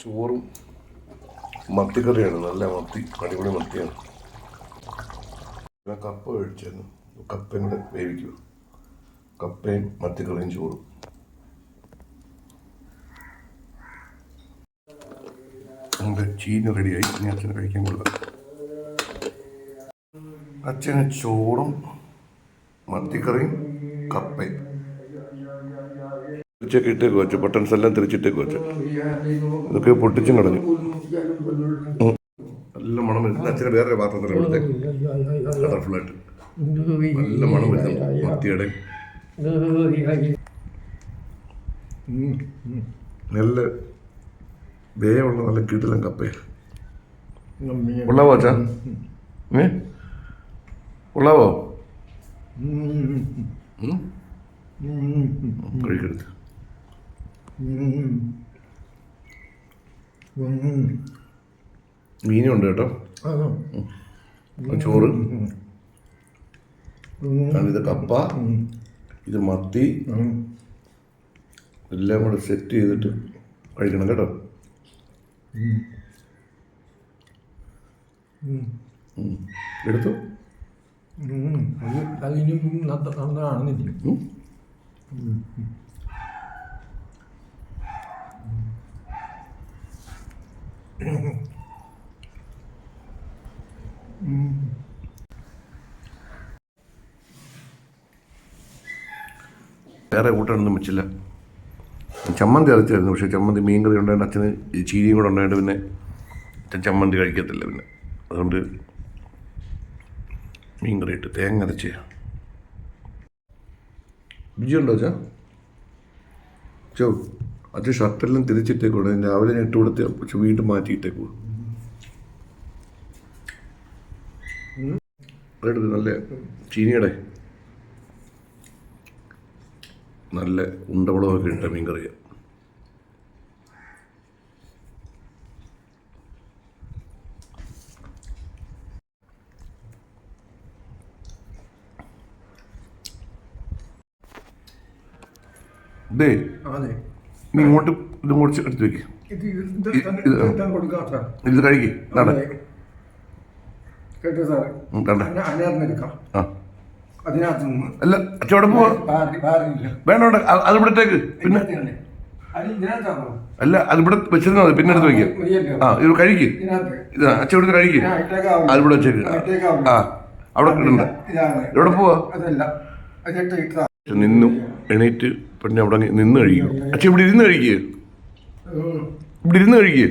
ചോറും മത്തിക്കറിയാണ്. നല്ല മത്തി അടിപൊളി മത്തിയാണ്. കപ്പ മേടിച്ചായിരുന്നു. കപ്പയും വേവിക്കുക. കപ്പയും മത്തിക്കറിയും ചോറും. നമ്മുടെ ചീന റെഡിയായി. ഇനി അച്ഛന് കഴിക്കാൻ കൊള്ളാം. അച്ഛന് ചോറും മത്തിക്കറിയും കപ്പയും. തിരിച്ചൊക്കെ ഇട്ടേക്ക് വെച്ചു ബട്ടൺസ് എല്ലാം തിരിച്ചിട്ടേക്ക് വെച്ചു ഇതൊക്കെ പൊട്ടിച്ചും കളഞ്ഞു. നല്ല മണം വരുന്നു. അച്ഛന് വേറെ പാത്രത്തിൽ ഇവിടുത്തെ. കളർഫുള്ളായിട്ട് നല്ല മണം വരുന്നു. മത്തിയുടെ നല്ല വേവുള്ള നല്ല കിടിലം കപ്പയ. ഉള്ളാവോ അച്ഛാ? ഏ? ഉള്ളാവോ? കഴിക്കരുത്. മീനുണ്ട് കേട്ടോ. ചോറ്. ഇത് കപ്പ ഇത് മത്തി. എല്ലാം കൂടെ സെറ്റ് ചെയ്തിട്ട് കഴിക്കണം കേട്ടോ. എടുത്തു? അതിനും നന്നാണെന്നില്ല വേറെ കൂട്ടാനൊന്നും വെച്ചില്ല ചമ്മന്തി അരച്ചായിരുന്നു പക്ഷേ ചമ്മന്തി മീൻ കറി ഉണ്ടായിട്ട് അച്ഛന് ചീനിയും കൂടെ ഉണ്ടായിട്ട് പിന്നെ അച്ഛൻ ചമ്മന്തി കഴിക്കത്തില്ല പിന്നെ. അതുകൊണ്ട് മീൻ കറി ഇട്ട് തേങ്ങ അരച്ച്. രുചിയുണ്ടോ ചോ. അച്ഛൻ ഷർട്ടെല്ലാം തിരിച്ചിട്ടേക്കൂടെ രാവിലെ ഞാൻ ഇട്ട് കൊടുത്ത് പക്ഷെ വീണ്ടും മാറ്റിയിട്ടേക്കൂ അതെടുത്ത് നല്ല ചീനിയുടെ നല്ല ഉണ്ടവളമൊക്കെ ഇട്ട മീൻ കറിയാണ് ദേ. അതെ നീ ഇങ്ങോട്ട് ഇത് കുറച്ച് എടുത്ത് വെക്ക്. ഇത് കഴുകി. നട. കേട്ടോ സാറേ? ആ. അല്ല അച്ചോടെ പോവാ. വേണ്ട വേണ്ട. അത് ഇവിടത്തേക്ക് പിന്നെ അല്ല അതിവിടെ വെച്ചിരുന്നാ മതി. പിന്നെ എടുത്ത് വെക്കാം. ആ ഇത് കഴിക്ക് ഇതാ അച്ഛൻ ഇവിടുന്ന് കഴിക്ക് ഞാൻ ഇട്ടേക്കാവില്ല. അത് വെച്ചേക്ക്. ആ, അവിടെ കിട്ടണ്ട. എവിടെ പോവാ. നിന്നു. എണീറ്റ് പിന്നെ അവിടെ നിന്ന് കഴിക്കും അച്ഛൻ ഇവിടെ ഇരുന്ന് കഴിക്കുക ഉം. ഇവിടെ ഇരുന്ന് കഴിക്കുക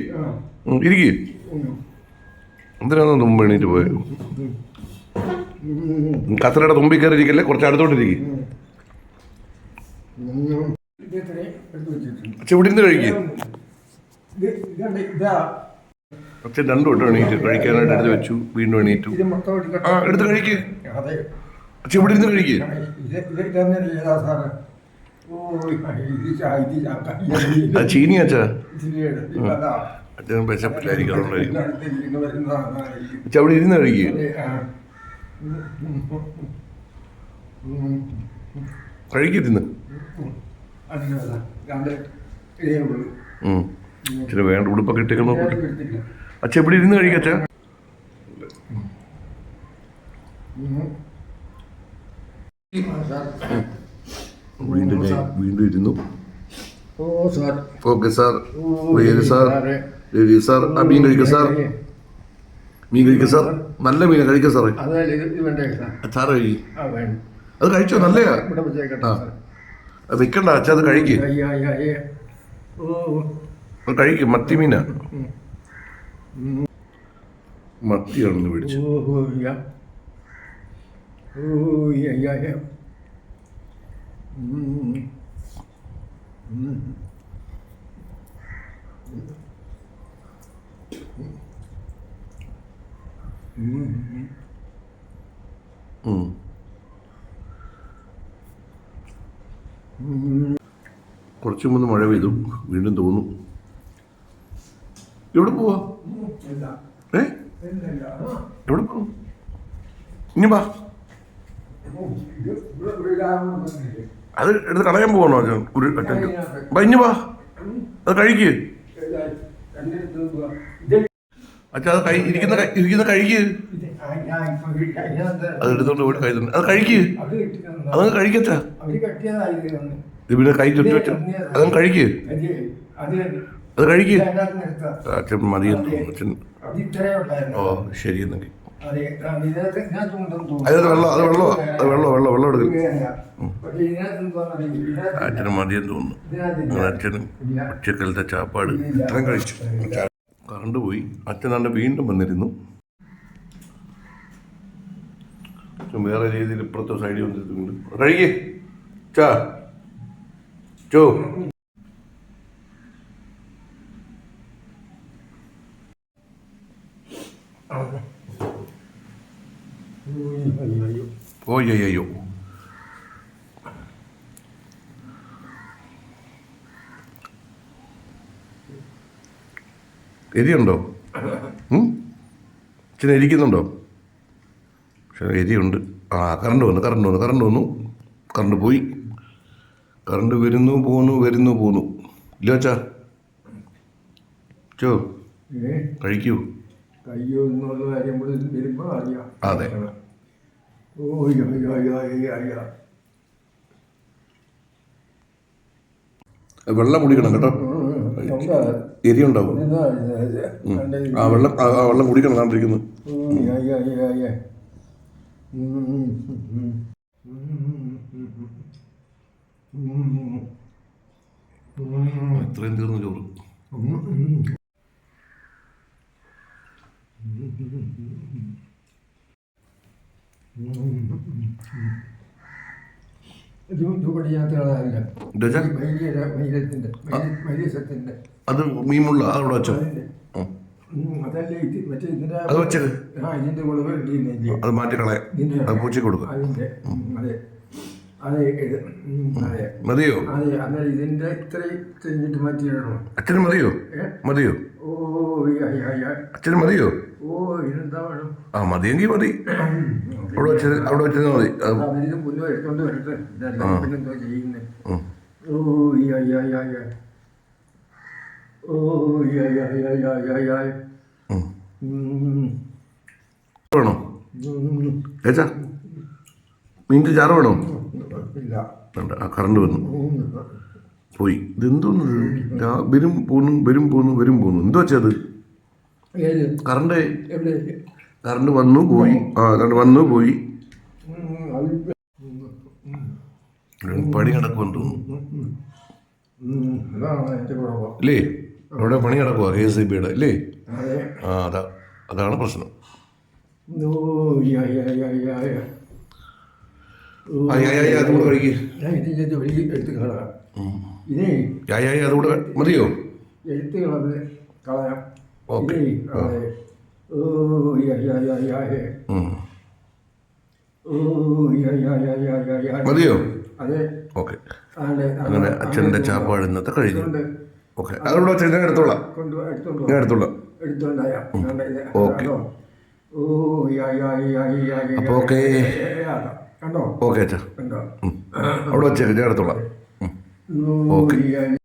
ഇരിക്കേ. എന്തിനാണ് മുമ്പ് എണീറ്റ് പോയത് കത്തറയുടെ തുമ്പി കയറി ഇരിക്കല്ലേ കുറച്ച് അടുത്തോട്ടിരിക്കും. അച്ഛൻ ഇവിടെ ഇരുന്ന് ഇതാ. അച്ഛൻ രണ്ടു വട്ടം എണീറ്റ് കഴിക്കാനായിട്ട് എടുത്ത് വെച്ചു വീണ്ടും എണീറ്റു. ആ എടുത്ത് കഴിക്കേ അച്ഛൻ ഇവിടെ ഇരുന്ന് കഴിക്കുക ചീനി അച്ഛാ. അച്ഛൻ വിശപ്പില്ലായിരിക്കും അതുകൊണ്ടായിരിക്കും അവിടെ ഇരുന്ന് കഴിക്കുക കഴിക്കരുന്ന്. ഇച്ചിരി വേണ്ട ഉടുപ്പൊക്കെ ഇട്ടേക്ക് അച്ഛ എവിടെ ഇരുന്ന് കഴിക്കുക അച്ഛാ. ഉം. വീണ്ടും ഞാൻ വീണ്ടും ഇരുന്നു. Okay sir. ഓ, വയ്യ സാർ സാറേ. ശരി സാർ ആ മീൻ കഴിക്കുക സാർ. മീൻ കഴിക്കുക സാർ. നല്ല മീൻ കഴിക്കുക സാറേ. കഴിക്കും ആ അത് കഴിച്ചോ നല്ലയാ. ആ. വെക്കണ്ട അച്ഛാ അത് കഴിക്ക്. കഴിക്കും മത്തി മീനാ. മത്തിയാണെന്ന് മേടിച്ചു. കുറച്ച് മുമ്പ് മഴ പെയ്തു. വീണ്ടും തോന്നും. എവിടെ പോവാ. ഏ. എവിടെ പോവും? ഇനി വാ ഓ, ഇത് ഇവിടെ വീടാണെന്ന് പറഞ്ഞില്ലേ? അത് എടുത്ത് കളയാൻ പോകണോ ഒരു അറ്റൻഡ് അതിനകത്ത്. വാ അത് കഴിക്ക് അച്ഛാ അത് ഇരിക്കുന്ന ഇരിക്കുന്ന കഴിക്ക് അത് എടുത്തോണ്ട് പോയിട്ട് കൈ തന്നെ. അത് കഴിക്ക്. അതങ്ങ് കഴിക്കച്ചാ ഇത് പിന്നെ കൈ ചുറ്റി വെച്ച. അതങ്ങ് കഴിക്ക് അത് കഴിക്ക്. അച്ഛൻ തോന്നുന്നു. അച്ഛൻ ഓ ശരി എന്നെങ്കിൽ അതിനകത്ത് വെള്ളം അത് വെള്ളമോ? അത് വെള്ളം വെള്ളം വെള്ളം എടുക്കും. അച്ഛന് മതിയെന്ന് തോന്നുന്നു. അച്ഛനും. ഉച്ചക്കലത്തെ ചാപ്പാട്. ഇത്രയും കഴിച്ചു. കറണ്ട് പോയി. അച്ഛൻ തന്നെ വീണ്ടും വന്നിരുന്നു. വേറെ രീതിയിൽ ഇപ്പുറത്തെ സൈഡിൽ വന്നിരുന്നുണ്ട്. കഴിക്കേ ചാ. ചോ. ഉം, അയ്യോ, അയ്യോ. ഓ അയ്യോ എരിയുണ്ടോ? ഉം? അച്ഛൻ എരിക്കുന്നുണ്ടോ? പക്ഷേ എരിയുണ്ട്. ആ കറണ്ട് വന്നു കറണ്ട് വന്നു കറണ്ട് വന്നു. കറണ്ട് പോയി. കറണ്ട് വരുന്നു പോന്നു വരുന്നു പോന്നു. ഇല്ല അച്ഛാ? ചോ കഴിക്കൂ. കഴിയൂ എന്നുള്ള കാര്യം കൂടി അറിയാം. അതെ. അയ്യോ അയ്യോ അയ്യോ അയ്യോ അയ്യോ വെള്ളം കുടിക്കണം കേട്ടോ. എരി ഉണ്ടാവും? ആ വെള്ളം ആ വെള്ളം കുടിക്കണം കണ്ടിരിക്കുന്നു. എത്രയും തീർന്നു ചോറ് ഉം, അത് മീമുള്ള അതവിടെ വെച്ചോ. അത് വെച്ചത് അത് മാറ്റി കളയാം ഇതിന്റെ അത് പൂച്ചയ്ക്ക് കൊടുക്കാം. മതിയോ? അച്ഛന് മതിയോ? മതിയോ. അച്ഛന് മതിയോ? ആ മതിയെങ്കിൽ മതി. അവിടെ വെച്ചത് അവിടെ വെച്ചത് മതി. വേണോ? മീന്റെ ചാറ് വേണോ? വേണ്ട ആ കറണ്ട് വന്നു. പോയി. ഇത്? എന്തോന്ന് വരും പോന്നു വരും പോന്നു വരും പോന്നു. എന്തോ വെച്ചത് കറണ്ട് കറണ്ട് വന്നു പോയി. ആ കറണ്ട് വന്നു പോയി. പണി നടക്കുമെന്ന് തോന്നുന്നു ഇല്ലേ? അവിടെ പണി നടക്കുക കെ എസ് ഇ ബിയുടെ? അല്ലേ ആ അതാ അതാണ് പ്രശ്നം. അതുകൂടെ കഴിക്ക് ഞാൻ ഇതിന്റെ ജോലി എടുത്ത് കളയാം ഇതേ ആയി ആയി അതുകൂടെ മതിയോ? കളഞ്ഞ് കളയാം. ഓക്കേ. മതിയോ ഓക്കെ അങ്ങനെ അച്ഛന്റെ ചാപ്പാട് ഇന്നത്തെ കഴിഞ്ഞു ഓക്കെ അതുകൊണ്ട് വെച്ചാൽ ഞാൻ എടുത്തോളാം ഞാൻ എടുത്തോളാം ഓക്കെ അപ്പോൾ ഓക്കേ. ഓക്കെ അച്ഛാ അവിടെ വെച്ചേക്ക് ഞാൻ എടുത്തോളാം ഓക്കെ